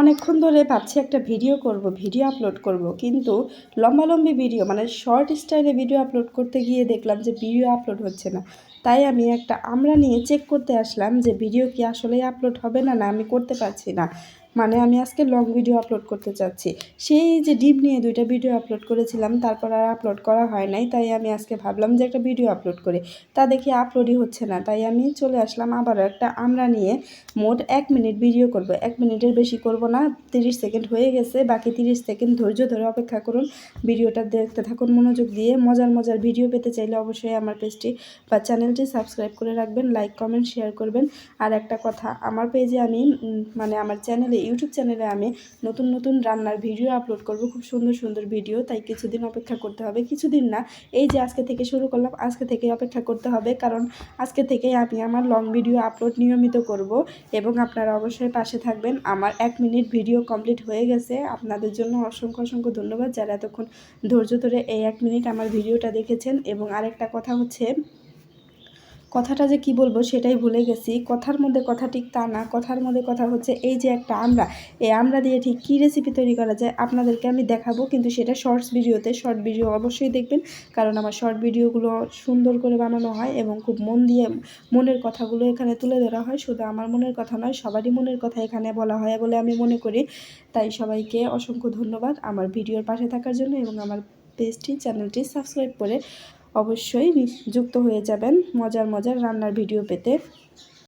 অনেকক্ষণ ধরে ভাবছি একটা ভিডিও করব, ভিডিও আপলোড করব, কিন্তু লম্বালম্বি ভিডিও মানে শর্ট স্টাইলে ভিডিও আপলোড করতে গিয়ে দেখলাম যে ভিডিও আপলোড হচ্ছে না। তাই আমি একটা আমরা নিয়ে চেক করতে আসলাম যে ভিডিও কি আসলেই আপলোড হবে না না আমি করতে পারছি না। মানে আমি আজকে লং ভিডিও আপলোড করতে চাচ্ছি। সেই যে ডিপ নিয়ে দুইটা ভিডিও আপলোড করেছিলাম, তারপর আর আপলোড করা হয় নাই, তাই আমি আজকে ভাবলাম যে একটা ভিডিও আপলোড করে। তা দেখি আপলোডই হচ্ছে না, তাই আমি চলে আসলাম আবারও একটা আমরা নিয়ে মোট এক মিনিট ভিডিও করব। এক মিনিটের বেশি করব না, তিরিশ সেকেন্ড হয়ে গেছে, বাকি তিরিশ সেকেন্ড ধৈর্য ধরে অপেক্ষা করুন। ভিডিওটা দেখতে থাকুন, মনোযোগ দিয়ে মজার মজার ভিডিও পেতে চাইলে অবশ্যই আমার পেজটি বা চ্যানেলটি সাবস্ক্রাইব করে রাখবেন লাইক কমেন্ট শেয়ার করবেন। আর একটা কথা, আমার পেজে আমি মানে আমার চ্যানেলে ইউটিউব চ্যানেলে আমি নতুন নতুন রান্নার ভিডিও আপলোড করব। খুব সুন্দর সুন্দর ভিডিও তাই কিছুদিন অপেক্ষা করতে হবে। কিছুদিন না, এই যে আজকে থেকে শুরু করলাম, আজকে থেকে অপেক্ষা করতে হবে। কারণ আজকে থেকেই আমি আমার লং ভিডিও আপলোড নিয়মিত করব এবং আপনারা অবশ্যই পাশে থাকবেন। আমার এক মিনিট ভিডিও কমপ্লিট হয়ে গেছে। আপনাদের জন্য অসংখ্য অসংখ্য ধন্যবাদ যারা এতক্ষণ ধৈর্য ধরে এই এক মিনিট আমার ভিডিওটা দেখেছেন। এবং আরেকটা কথা হচ্ছে কথাটা যে কি বলব সেটাই ভুলে গেছি। কথার মধ্যে কথা ঠিক তা না, কথার মধ্যে কথা হচ্ছে এই যে একটা আমরা। এই আমরা দিয়ে ঠিক কী রেসিপি তৈরি করা যায় আপনাদেরকে আমি দেখাবো, কিন্তু সেটা শর্টস ভিডিওতে শর্ট ভিডিও অবশ্যই দেখবেন। কারণ আমার শর্ট ভিডিওগুলো সুন্দর করে বানানো হয় এবং খুব মন দিয়ে মনের কথাগুলো এখানে তুলে ধরা হয়। শুধু আমার মনের কথা নয়, সবারই মনের কথা এখানে বলা হয় বলে আমি মনে করি। তাই সবাইকে অসংখ্য ধন্যবাদ আমার ভিডিওর পাশে থাকার জন্য এবং আমার পেজটি চ্যানেলটি সাবস্ক্রাইব করে অবশ্যই যুক্ত হয়ে যাবেন মজার মজার রান্নার ভিডিও পেতে।